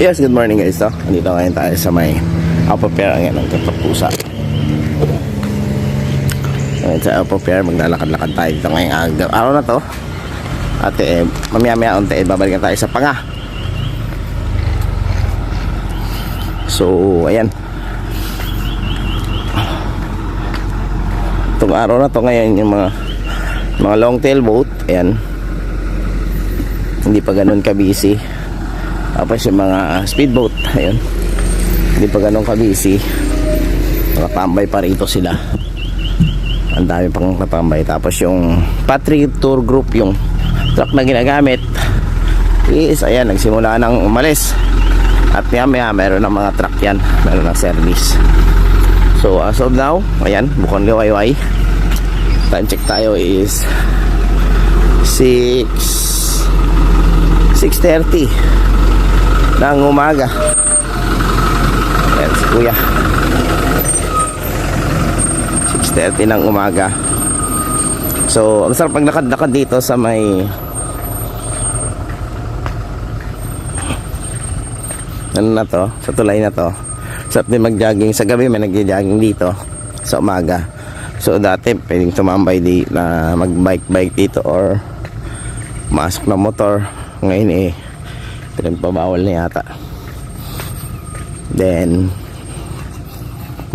Yes, good morning guys. No? Andito ngayon tayo sa may Apopera ngayon ng Katapusa. Ngayon sa Apopera, maglalakad-lakad tayo dito ngayong agaw. Araw na to. At eh, mamaya-maya unti, eh, babalikan tayo sa Panga. So, ayan. Itong araw na to ngayon yung mga mga long tail boat. Ayan. Hindi pa ganun ka-busy. Tapos yung mga speedboat, ayun. Hindi pa ganun ka-busy. Nakatambay pa rito sila. Ang dami pang natambay. Tapos yung Patrick Tour Group, yung truck na ginagamit, is, ayan, nagsimula nang umalis. At maya maya, meron ng mga truck yan. Meron ng service. So, as of now, ayan, bukang liwayway. Time check tayo is 6 6.30 ng umaga. Ayan si kuya. 6.30 ng umaga. So, ang sarap paglakad-lakad dito sa may ano na to, sa tulay na to. Sarap din mag-jogging. Sa gabi may nag-jogging dito sa umaga. So, dati pwedeng tumambay di na mag-bike-bike dito or masok na motor. Ngayon eh, pinagbabawal na yata. Then,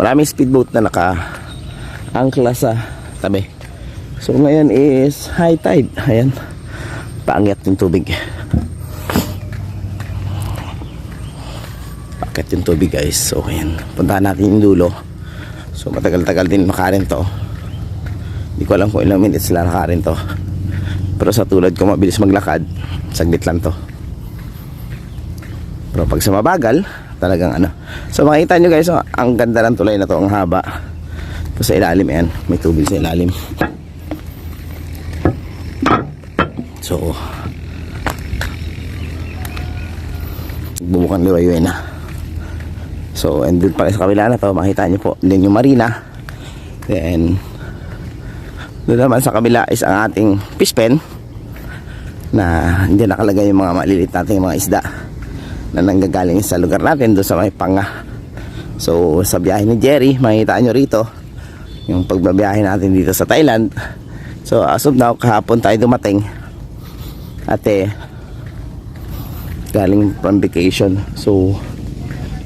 maraming speedboat na naka angkla sa tabi. So, ngayon is high tide. Ayan. Paangyat yung tubig. Paangyat yung tubig guys. So, ayan. Puntahan natin yung dulo. So, matagal-tagal din makarin to. Hindi ko alam kung ilang minutes sila nakarin to. Pero sa tulad ko mabilis maglakad, saglit lang to. Pero pag sa mabagal, talagang ano. So makita nyo guys, oh, ang ganda ng tulay na to, ang haba. Ito sa ilalim yan, may tubig sa ilalim. So, bubukan liwayway na. So, and doon pala sa kabila na to, makita nyo po, din yung marina. Then, doon naman sa kabila is ang ating fish pen na hindi nakalagay yung mga maliliit nating mga isda na nanggagaling sa lugar natin doon sa may panga. So sa biyahe ni Jerry, makikita nyo rito yung pagbabiyahe natin dito sa Thailand. So as of now, kahapon tayo dumating at eh, galing from vacation. So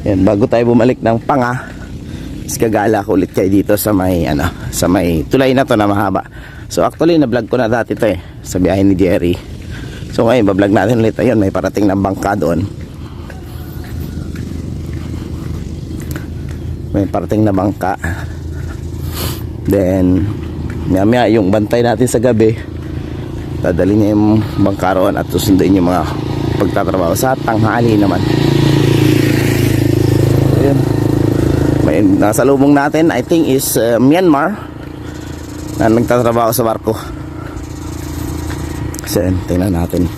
yan, bago tayo bumalik ng panga, is gagala ko ulit kayo dito sa may ano, sa may tulay na to na mahaba. So actually na-vlog ko na dati to eh sa biyahe ni Jerry. So ngayon ba-vlog natin ulit ayun, may parating na bangka doon. May parating na bangka. Then maya maya yung bantay natin sa gabi dadali niya yung bangka roon at susunduin yung mga pagtatrabaho. Sa tanghali naman. Ayun. May nasa lubong natin I think is uh, Myanmar na nagtatrabaho sa barko. So tingnan natin.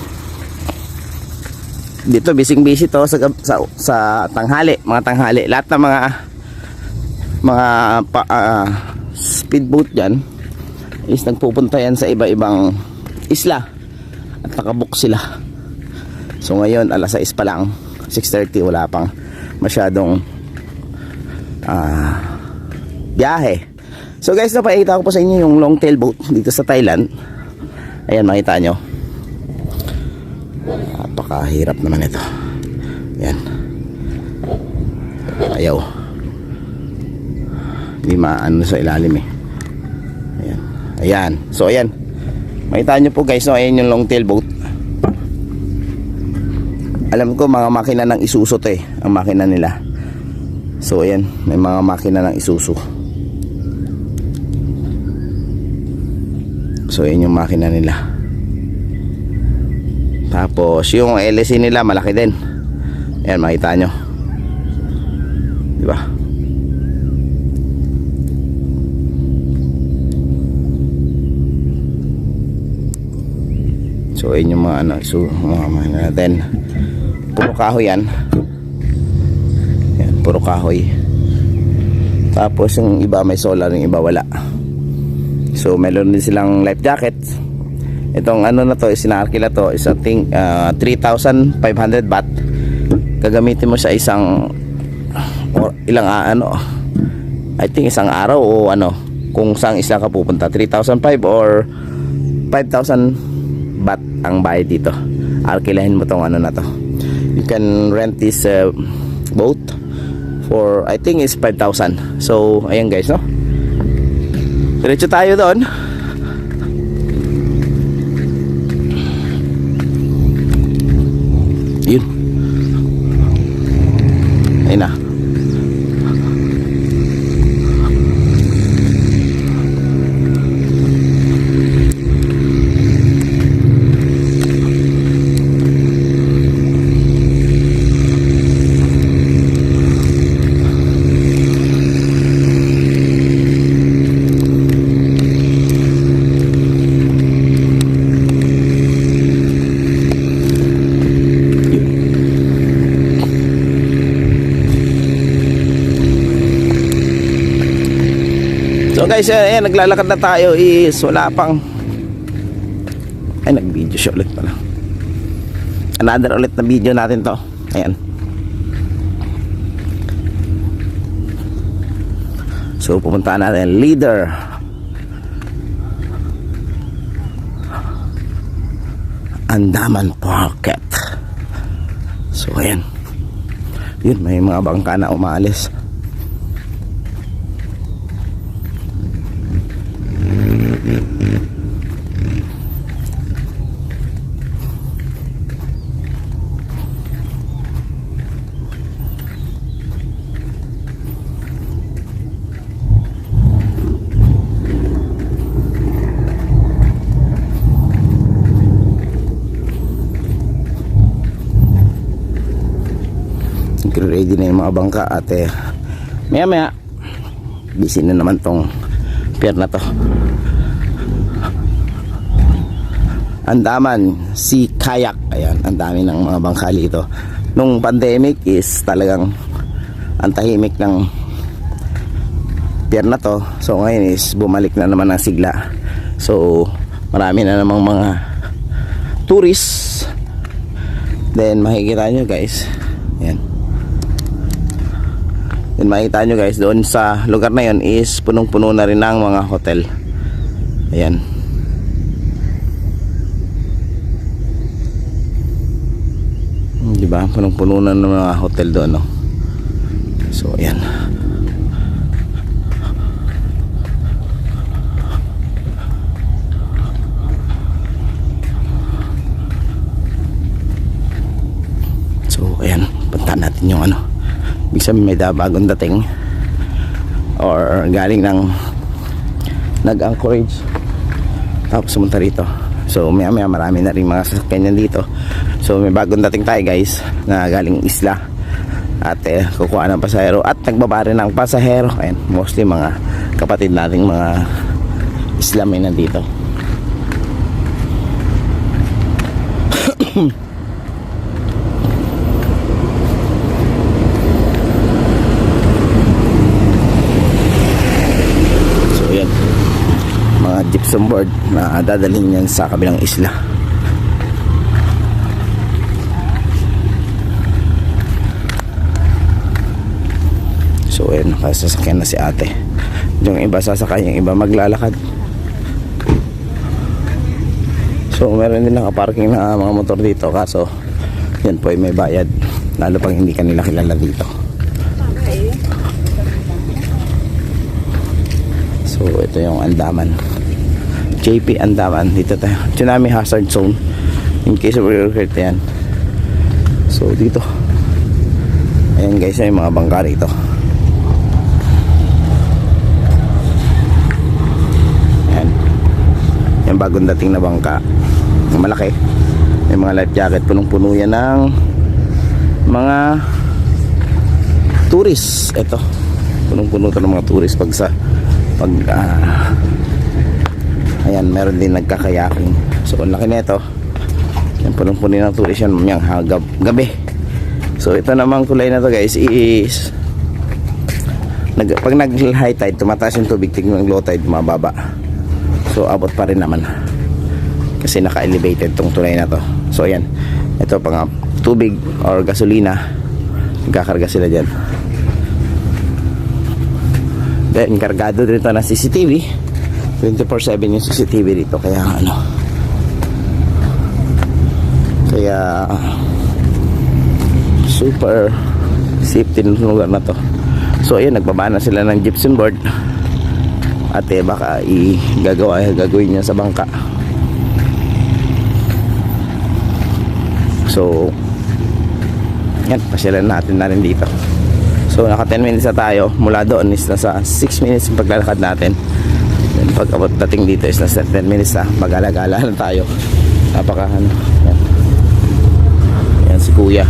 Dito bising busy to sa, sa, sa tanghali mga tanghali. Lahat ng mga mga pa, ah, speedboat dyan is nagpupunta yan sa iba-ibang isla at nakabook sila so ngayon alas 6 pa lang 6.30 wala pang masyadong ah, biyahe. So guys, napakita ko po sa inyo yung long tail boat dito sa Thailand. Ayan, makita nyo. Napakahirap naman ito. Ayan. Ayaw. Hindi maano sa ilalim eh. Ayan. Ayan. So ayan. Makita nyo po guys, no? ayan yung long tail boat. Alam ko mga makina ng Isuzu to eh. Ang makina nila. So ayan, may mga makina ng Isuzu. So ayan yung makina nila. Tapos yung LSC nila malaki din. Ayan makita nyo. Di ba? So ayan yung mga ano, so, mga makina natin. Puro kahoy yan. Yan, puro kahoy. Tapos yung iba may solar, yung iba wala. So meron din silang life jacket. Itong ano na to, sinakila to is I think uh, 3,500 baht. gagamitin mo sa isang or ilang ah, ano I think isang araw o ano kung saan isla ka pupunta 3,005 or 5,000 baht ang bayad dito. Arkilahin mo tong ano na to. You can rent this uh, boat for I think is 5,000 so ayan guys no? Diretso tayo doon yun ayun na So guys, eh, ayan, naglalakad na tayo is wala pang ay nag-video siya ulit pala. Another ulit na video natin to. Ayan. So pupunta natin leader. Andaman Pocket. So ayan. Yun, may mga bangka na umaalis. Ready na yung mga bangka at eh, maya maya. Busy na naman tong pier na to. Andaman si kayak. Ayan ang dami ng mga bangka dito. Nung pandemic is talagang ang tahimik ng pier na to. So ngayon is bumalik na naman ang sigla. So marami na namang mga tourists. Then makikita nyo guys. Ayan Yun makita nyo guys, doon sa lugar na yun is punong-puno na rin ng mga hotel. Ayan. Hmm, Di ba? Punong-puno na ng mga hotel doon, no? So, ayan. So, ayan. Punta natin yung ano. Ibig sabihin may bagong dating or galing ng nag-anchorage. Tapos sumunta rito. So maya maya marami na rin mga sasakyan yan dito. So may bagong dating tayo guys na galing isla. At eh, kukuha ng pasahero at nagbaba rin ng pasahero. Ayan, mostly mga kapatid nating mga Islam ay nandito So yan Mga gypsum board na dadalhin yan sa kabilang isla. So yan nakasasakyan na si ate. Yung iba sasakay yung iba maglalakad. So meron din nakaparking na mga motor dito. Kaso yan po ay may bayad. Lalo pang hindi kanila kilala dito. So ito yung Andaman. JP Andaman. Dito tayo. Tsunami hazard zone. In case of earthquake yan. So dito. Ayan guys yung mga bangka rito. Ayan. Yung bagong dating na bangka. Malaki. May mga life jacket. Punong-puno yan ng mga tourists. Ito. Punong-puno to ng mga tourists pag sa pag ah, ayan meron din nagkakayaking. So ang laki nito. Yan punong puno ng tourist yan mamayang hagab, gabi. So ito namang kulay na to guys is nag, pag nag high tide tumataas yung tubig tignan ng low tide mababa so abot pa rin naman. Kasi naka elevated tong tulay na to. So ayan. Ito pang tubig or gasolina. Nagkakarga sila dyan. Then, kargado dito ng CCTV. 24-7 yung CCTV dito. Kaya ano. Kaya super safety ng lugar na to. So ayun, nagbaba na sila ng gypsum board. At eh, baka i-gagawa, gagawin niya sa bangka. So, yan, pasyalan natin na rin dito. So, naka 10 minutes na tayo. Mula doon is nasa 6 minutes yung paglalakad natin. Pag abot dating dito is nasa 10 minutes na. Mag-alagala na tayo. Napaka ano. Yan. Yan si kuya.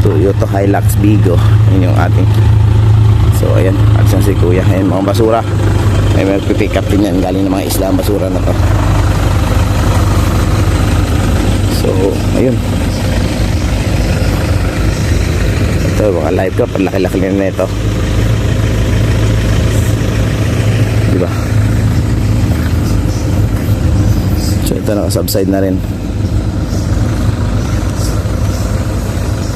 Toyota Hilux Bigo. Yun yung ating. So ayan, at si kuya. Ayan mga basura. Ay may pick up din yan. Galing ng mga isla ang basura na to. So, ayun. Ito, mga live ka. Palaki-laki na ito. Di ba? So, ito naka-subside na rin.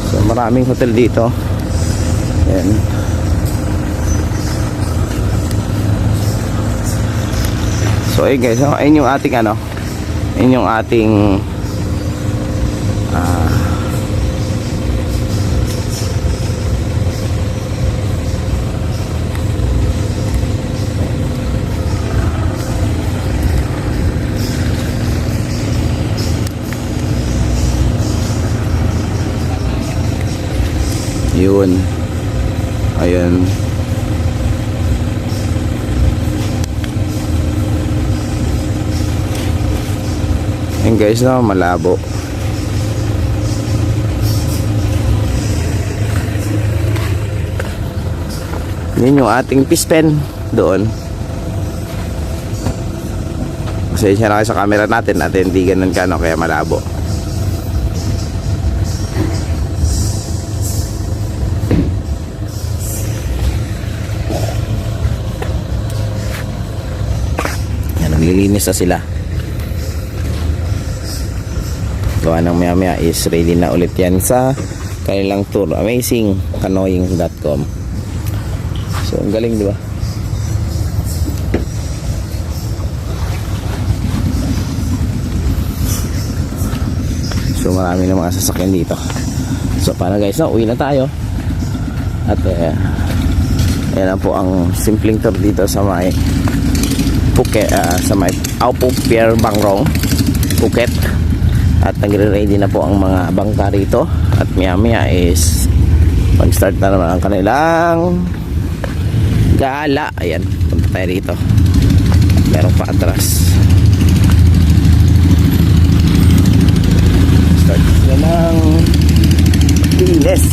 So, maraming hotel dito. Ayan. So, ayun guys. So, ayun yung ating ano. Ayun yung ating ah, yun ayun Ayun guys no, malabo. Yun yung ating pispen doon. Kasi siya na sa camera natin at hindi ganun ka no, kaya malabo. Yan, naglilinis na sila. Gawa ng maya maya is ready na ulit yan sa kanilang tour. Amazingcanoeing.com So, ang galing, di ba? So, marami na mga sasakyan dito. So, paano guys, no? Uwi na tayo. At, eh, yan na po ang simpleng tour dito sa may Phuket, ah, sa may Aupo Pier Bangrong, Phuket. At nagre-ready na po ang mga bangka rito. At maya is mag-start na naman ang kanilang gala. Ayan, punta tayo rito. Meron pa atras. Start na ng linis.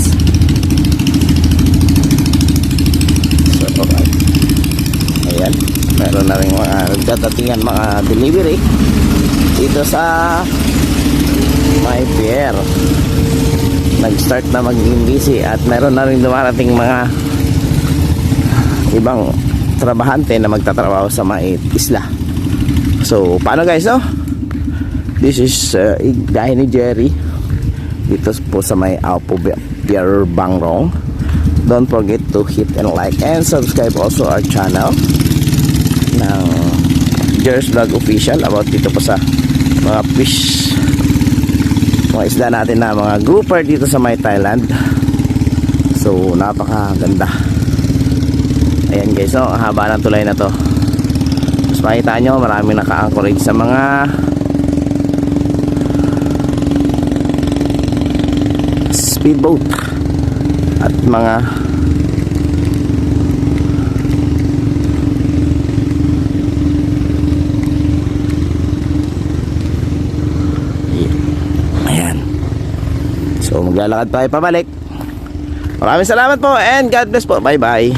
So, alright. Ayan, meron na rin mga nagdadatingan mga delivery dito sa my pier nag-start na maging busy at meron na rin dumarating mga ibang trabahante na magtatrabaho sa mga isla. So paano guys no? This is uh, dahil ni Jerry dito po sa may Aupo Pier Bangrong. Don't forget to hit and like and subscribe also our channel ng Jerry's Vlog Official about dito po sa mga fish mga isda natin na mga grouper dito sa may Thailand. So napakaganda. Ayan guys no, ang haba ng tulay na to. Mas makita nyo maraming naka-anchorage sa mga speedboat at mga Ayan. So maglalakad tayo pabalik. Maraming salamat po and God bless po. Bye bye.